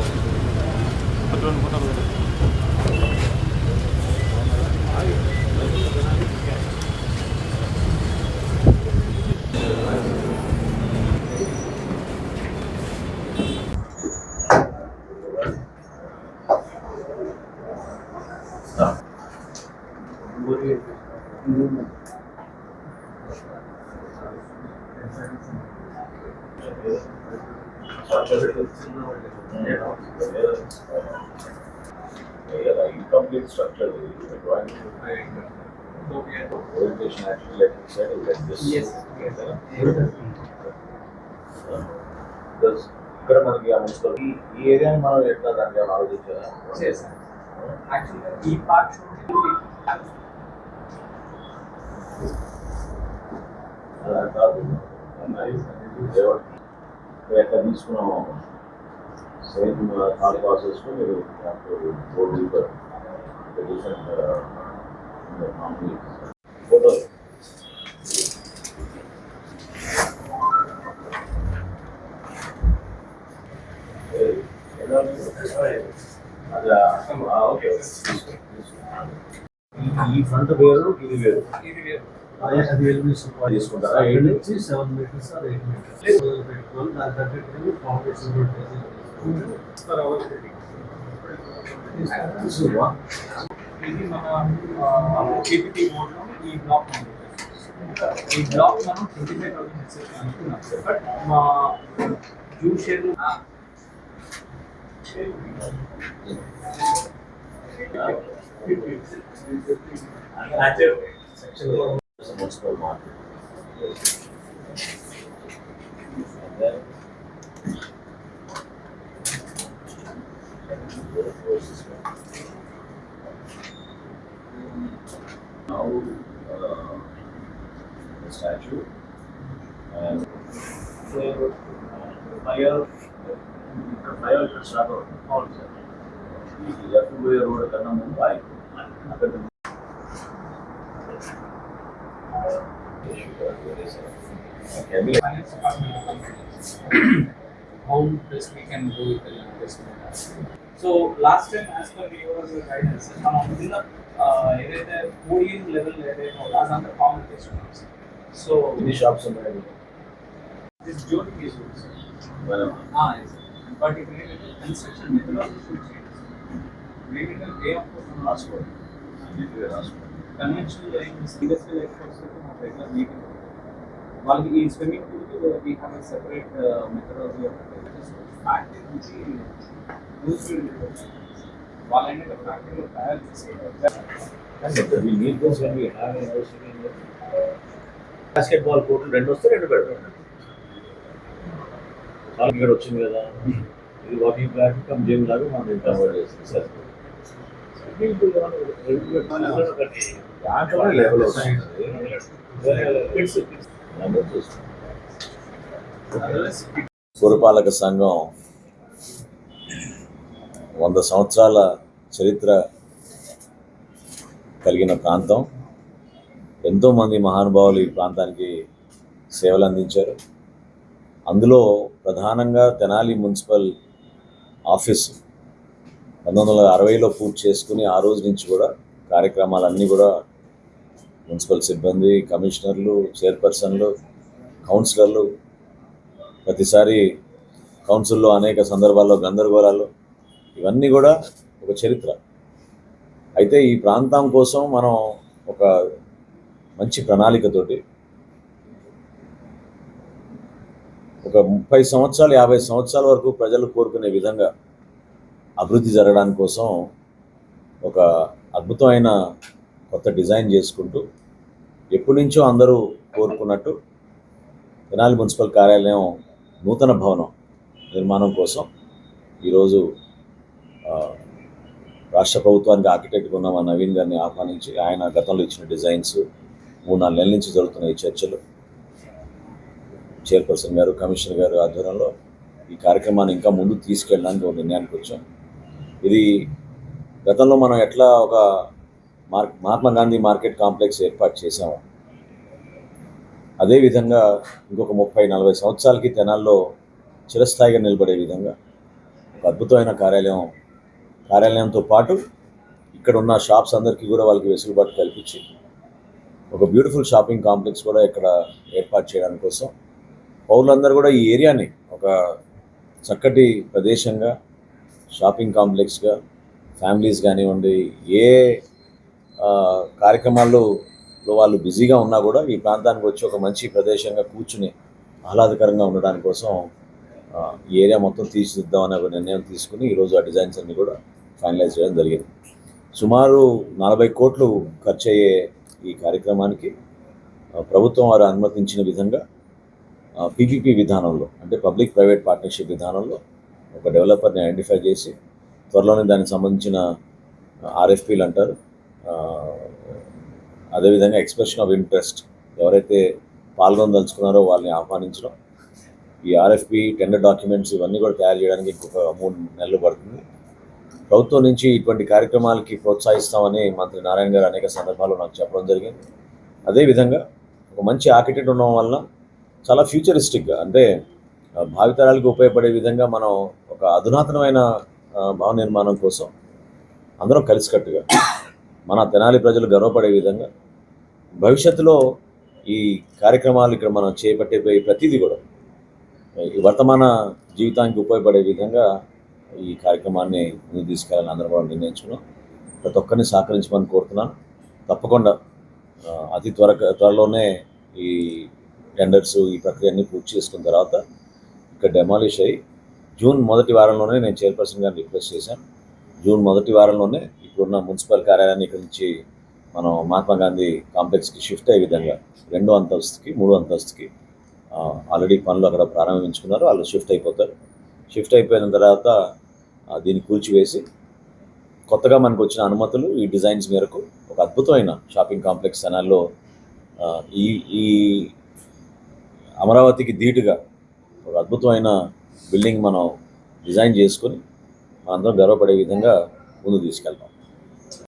그 그런 거다 그래. 자. incomplete structure, the drawing. Orientation actually like you said is like this. Yes. Because ఇక్కడ మనకి ఆ municipal ఈ ఈ ఏరియాని మనం ఎట్లా దానికి ఏమైనా ఆలోచించారా చేశాను యాక్చువల్గా ఈ పార్ట్ అలా కాదు ఎవరు ఎట్లా తీసుకున్నాము సేమ్ థాట్ ప్రాసెస్ మీరు Four deeper different photo okay ఈ ఫ్రంట్ వేరు ఇది వేరు ఇది వేరు అది ఎలిమినేషన్ పాయింట్ తీసుకుంటారా? ఎయిట్ నుంచి seven metres or eight metres పెట్టుకోవాలి దాని తగ్గట్టు ఫౌండేషన్ ఫర్ అవర్ ఇది మన కేపీటీ మోడ్లో ఈ బ్లాక్ ఉంది. ఈ బ్లాక్ మనం ట్వంటీ ఫైవ్ థౌసండ్ ఎక్సెస్ అనుకున్నాం బట్ మా జూ share municipal market. and so fire fire ఇక్కడ స్టార్ట్ అవుతుంది అవును సార్ ఈ లెఫ్ట్ పోయే రోడ్ కన్నా ముందు ఆగి అక్కడ Can be finance department how best we can do it in investment. So last time as per your guidance, మనం కింద ఏదైతే పోయింగ్ లెవెల్ ఏదైతే ఉందో అదంతా కామన్ చేసుకున్నాం సో ఎన్ని షాప్స్ ఉన్నాయి దిస్ జోన్ ఈజ్ మనం బట్ ఇప్పుడు ఏంటంటే కన్స్ట్రక్షన్ మెథడాలజీ షూట్ చేయండి ఏంటంటే డే ఆఫ్ రాసుకోండి అన్నిటికీ రాసుకోండి కన్వెన్షనల్ ఇండస్ట్రియల్ ఎక్స్పర్ట్స్ మాకు రెగ్యులర్ మీటింగ్ వాళ్ళకి ఈ swimming పూల్కి we have a separate methodology factory నుంచి యూజ్ వాళ్ళు ఏంటంటే ఫ్యాక్టరీలో తయారు చేసేవారు we need this when we have an university in basketball కోర్టులు రెండు వస్తే రెండు పెడతాం చాలా ఇక్కడ వచ్చింది కదా. ఇది వాకింగ్ ట్రాక్ కమ్ జిమ్ లాగా మనం కన్వర్ట్ చేస్తుంది సార్. దాంట్లో లెవెల్ పురపాలక సంఘం వంద సంవత్సరాల చరిత్ర కలిగిన ప్రాంతం. ఎంతోమంది మహానుభావులు ఈ ప్రాంతానికి సేవలు అందించారు. అందులో ప్రధానంగా తెనాలి మున్సిపల్ ఆఫీసు పంతొమ్మిది వందల అరవైలో పూర్తి చేసుకుని ఆ రోజు నుంచి కూడా కార్యక్రమాలన్నీ కూడా మున్సిపల్ సిబ్బంది కమిషనర్లు చైర్పర్సన్లు కౌన్సిలర్లు ప్రతిసారి కౌన్సిల్లో అనేక సందర్భాల్లో గందరగోళాలు ఇవన్నీ కూడా ఒక చరిత్ర. అయితే ఈ ప్రాంతం కోసం మనం ఒక మంచి ప్రణాళికతోటి ఒక ముప్పై సంవత్సరాలు యాభై సంవత్సరాల వరకు ప్రజలు కోరుకునే విధంగా అభివృద్ధి జరగడానికి కోసం ఒక అద్భుతమైన కొత్త డిజైన్ చేసుకుంటూ ఎప్పటి నుంచో అందరూ కోరుకున్నట్టు తెనాలి మున్సిపల్ కార్యాలయం నూతన భవనం నిర్మాణం కోసం ఈరోజు రాష్ట్ర ప్రభుత్వానికి ఆర్కిటెక్ట్ ఉన్న మా నవీన్ గారిని ఆహ్వానించి ఆయన గతంలో ఇచ్చిన డిజైన్స్ మూడు నాలుగు నెలల నుంచి జరుగుతున్న ఈ చర్చలు. చైర్పర్సన్ గారు కమిషనర్ గారు ఆధ్వర్యంలో ఈ కార్యక్రమాన్ని ఇంకా ముందు తీసుకెళ్ళడానికి ఒక నిర్ణయానికి వచ్చాం. ఇది గతంలో మనం ఎట్లా ఒక మార్ మహాత్మా గాంధీ మార్కెట్ కాంప్లెక్స్ ఏర్పాటు చేసాము అదేవిధంగా ఇంకొక ముప్పై నలభై సంవత్సరాలకి తెనాల్లో చిరస్థాయిగా నిలబడే విధంగా ఒక అద్భుతమైన కార్యాలయం కార్యాలయంతో పాటు ఇక్కడ ఉన్న షాప్స్ అందరికీ కూడా వాళ్ళకి వెసులుబాటు కల్పించి ఒక బ్యూటిఫుల్ షాపింగ్ కాంప్లెక్స్ కూడా ఇక్కడ ఏర్పాటు చేయడానికి కోసం పౌరులందరూ కూడా ఈ ఏరియాని ఒక చక్కటి ప్రదేశంగా షాపింగ్ కాంప్లెక్స్గా ఫ్యామిలీస్ కానివ్వండి ఏ కార్యక్రమాల్లో వాళ్ళు బిజీగా ఉన్నా కూడా ఈ ప్రాంతానికి వచ్చి ఒక మంచి ప్రదేశంగా కూర్చుని ఆహ్లాదకరంగా ఉండడాని కోసం ఈ ఏరియా మొత్తం తీర్చిదిద్దామనే ఒక నిర్ణయం తీసుకుని ఈరోజు ఆ డిజైన్స్ అన్ని కూడా ఫైనలైజ్ చేయడం జరిగింది. సుమారు నలభై కోట్లు ఖర్చు అయ్యే ఈ కార్యక్రమానికి ప్రభుత్వం వారు అనుమతించిన విధంగా పీపీపీ విధానంలో అంటే పబ్లిక్ ప్రైవేట్ పార్ట్నర్షిప్ విధానంలో ఒక డెవలపర్ని ఐడెంటిఫై చేసి త్వరలోనే దానికి సంబంధించిన ఆర్ఎఫ్పీలు అంటారు. అదేవిధంగా ఎక్స్ప్రెషన్ ఆఫ్ ఇంట్రెస్ట్ ఎవరైతే పాల్గొనదలుచుకున్నారో వాళ్ళని ఆహ్వానించడం. ఈ ఆర్ఎఫ్పి టెండర్ డాక్యుమెంట్స్ ఇవన్నీ కూడా తయారు చేయడానికి ఇంకొక మూడు నెలలు పడుతుంది. ప్రభుత్వం నుంచి ఇటువంటి కార్యక్రమాలకి ప్రోత్సహిస్తామని మంత్రి నారాయణ గారు అనేక సందర్భాల్లో నాకు చెప్పడం జరిగింది. అదేవిధంగా ఒక మంచి ఆర్కిటెక్ట్ ఉండడం వలన చాలా ఫ్యూచరిస్టిక్గా అంటే భావితరాలకు ఉపయోగపడే విధంగా మనం ఒక అధునాతనమైన భవన నిర్మాణం కోసం అందరం కలిసికట్టుగా మన తెనాలి ప్రజలు గర్వపడే విధంగా భవిష్యత్తులో ఈ కార్యక్రమాలు ఇక్కడ మనం చేపట్టే ప్రతిదీ కూడా ఈ వర్తమాన జీవితానికి ఉపయోగపడే విధంగా ఈ కార్యక్రమాన్ని ముందు తీసుకెళ్ళాలని అందరం కూడా నిర్ణయించుకున్నాం. ప్రతి ఒక్కరిని సహకరించమని కోరుతున్నాను. తప్పకుండా అతి త్వర త్వరలోనే ఈ టెండర్స్ ఈ ప్రక్రియన్ని పూర్తి చేసుకున్న తర్వాత ఇక్కడ డెమాలిష్ అయ్యి జూన్ మొదటి వారంలోనే నేను చైర్పర్సన్ గారిని రిక్వెస్ట్ చేశాను. జూన్ మొదటి వారంలోనే ఇప్పుడున్న మున్సిపల్ కార్యాలయాన్ని ఇక్కడ నుంచి మనం మహాత్మా గాంధీ కాంప్లెక్స్కి షిఫ్ట్ అయ్యే విధంగా రెండో అంతస్తుకి మూడో అంతస్తుకి ఆల్రెడీ పనులు అక్కడ ప్రారంభించుకున్నారు. వాళ్ళు షిఫ్ట్ అయిపోతారు. షిఫ్ట్ అయిపోయిన తర్వాత దీన్ని కూల్చివేసి కొత్తగా మనకు వచ్చిన అనుమతులు ఈ డిజైన్స్ మేరకు ఒక అద్భుతమైన షాపింగ్ కాంప్లెక్స్ స్థానాల్లో ఈ ఈ అమరావతికి ధీటుగా ఒక అద్భుతమైన బిల్డింగ్ మనం డిజైన్ చేసుకొని మనందరం గర్వపడే విధంగా ముందు తీసుకెళ్తాం.